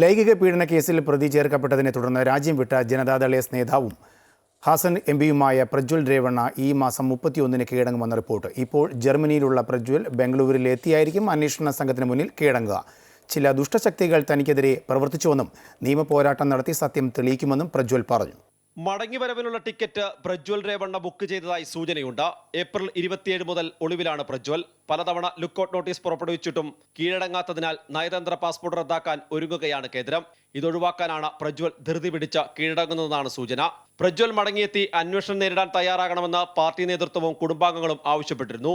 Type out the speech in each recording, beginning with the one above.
ലൈംഗിക പീഡന കേസിൽ പ്രതി ചേർക്കപ്പെട്ടതിനെ തുടർന്ന് രാജ്യം വിട്ട ജനതാദൾ എസ് നേതാവും ഹാസൻ എം പിയുമായ പ്രജ്വൽ രേവണ്ണ ഈ മാസം മുപ്പത്തിയൊന്നിന് കീഴടങ്ങുമെന്ന റിപ്പോർട്ട്. ഇപ്പോൾ ജർമ്മനിയിലുള്ള പ്രജ്വൽ ബംഗളൂരുവിൽ എത്തിയായിരിക്കും അന്വേഷണ സംഘത്തിന് മുന്നിൽ കീഴടങ്ങുക. ചില ദുഷ്ടശക്തികൾ തനിക്കെതിരെ പ്രവർത്തിച്ചുവെന്നും നിയമപോരാട്ടം നടത്തി സത്യം തെളിയിക്കുമെന്നും പ്രജ്വൽ പറഞ്ഞു. മടങ്ങിവരവിനുള്ള ടിക്കറ്റ് പ്രജ്വൽ രേവണ്ണ ബുക്ക് ചെയ്തതായി സൂചനയുണ്ട്. ഏപ്രിൽ ഇരുപത്തിയേഴ് മുതൽ ഒളിവിലാണ് പ്രജ്വൽ. പലതവണ ലുക്കൌട്ട് നോട്ടീസ് പുറപ്പെടുവിച്ചിട്ടും കീഴടങ്ങാത്തതിനാൽ നയതന്ത്ര പാസ്പോർട്ട് റദ്ദാക്കാൻ ഒരുങ്ങുകയാണ് കേന്ദ്രം. ഇതൊഴിവാക്കാനാണ് പ്രജ്വൽ ധൃതി പിടിച്ച് കീഴടങ്ങുന്നതെന്നാണ് സൂചന. പ്രജ്വൽ മടങ്ങിയെത്തി അന്വേഷണം നേരിടാൻ തയ്യാറാകണമെന്ന് പാർട്ടി നേതൃത്വവും കുടുംബാംഗങ്ങളും ആവശ്യപ്പെട്ടിരുന്നു.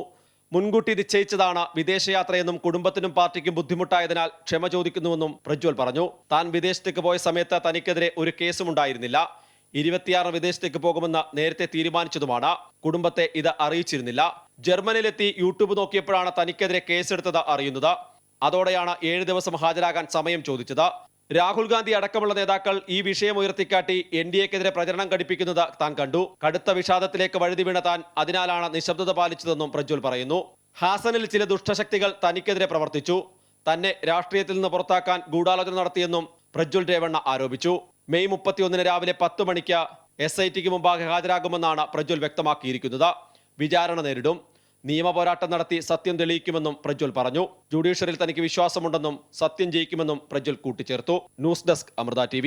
മുൻകൂട്ടി നിശ്ചയിച്ചതാണ് വിദേശയാത്രയെന്നും കുടുംബത്തിനും പാർട്ടിക്കും ബുദ്ധിമുട്ടായതിനാൽ ക്ഷമ ചോദിക്കുന്നുവെന്നും പ്രജ്വൽ പറഞ്ഞു. താൻ വിദേശത്തേക്ക് പോയ സമയത്ത് തനിക്കെതിരെ ഒരു കേസും ഉണ്ടായിരുന്നില്ല. ഇരുപത്തിയാറ് വിദേശത്തേക്ക് പോകുമെന്ന് നേരത്തെ തീരുമാനിച്ചതുമാണ്. കുടുംബത്തെ ഇത് അറിയിച്ചിരുന്നില്ല. ജർമ്മനിയിലെത്തി യൂട്യൂബ് നോക്കിയപ്പോഴാണ് തനിക്കെതിരെ കേസെടുത്തത് അറിയുന്നത്. അതോടെയാണ് ഏഴ് ദിവസം ഹാജരാകാൻ സമയം ചോദിച്ചത്. രാഹുൽ ഗാന്ധി അടക്കമുള്ള നേതാക്കൾ ഈ വിഷയം ഉയർത്തിക്കാട്ടി എൻ ഡി എക്കെതിരെ പ്രചരണം ഘടിപ്പിക്കുന്നത് താൻ കണ്ടു. കടുത്ത വിഷാദത്തിലേക്ക് വഴുതി വീണ താൻ അതിനാലാണ് നിശബ്ദത പാലിച്ചതെന്നും പ്രജ്വൽ പറയുന്നു. ഹാസനിൽ ചില ദുഷ്ടശക്തികൾ തനിക്കെതിരെ പ്രവർത്തിച്ചു. തന്നെ രാഷ്ട്രീയത്തിൽ നിന്ന് പുറത്താക്കാൻ ഗൂഢാലോചന നടത്തിയെന്നും പ്രജ്വൽ രേവണ്ണ ആരോപിച്ചു. മെയ് മുപ്പത്തിയൊന്നിന് രാവിലെ പത്ത് മണിക്ക് എസ് ഐ ടിക്ക് മുമ്പാകെ ഹാജരാകുമെന്നാണ് പ്രജ്വൽ വ്യക്തമാക്കിയിരിക്കുന്നത്. വിചാരണ നേരിടും. നിയമപോരാട്ടം നടത്തി സത്യം തെളിയിക്കുമെന്നും പ്രജ്വൽ പറഞ്ഞു. ജുഡീഷ്യറിൽ തനിക്ക് വിശ്വാസമുണ്ടെന്നും സത്യം ജയിക്കുമെന്നും പ്രജ്വൽ കൂട്ടിച്ചേർത്തു. News desk Amrita T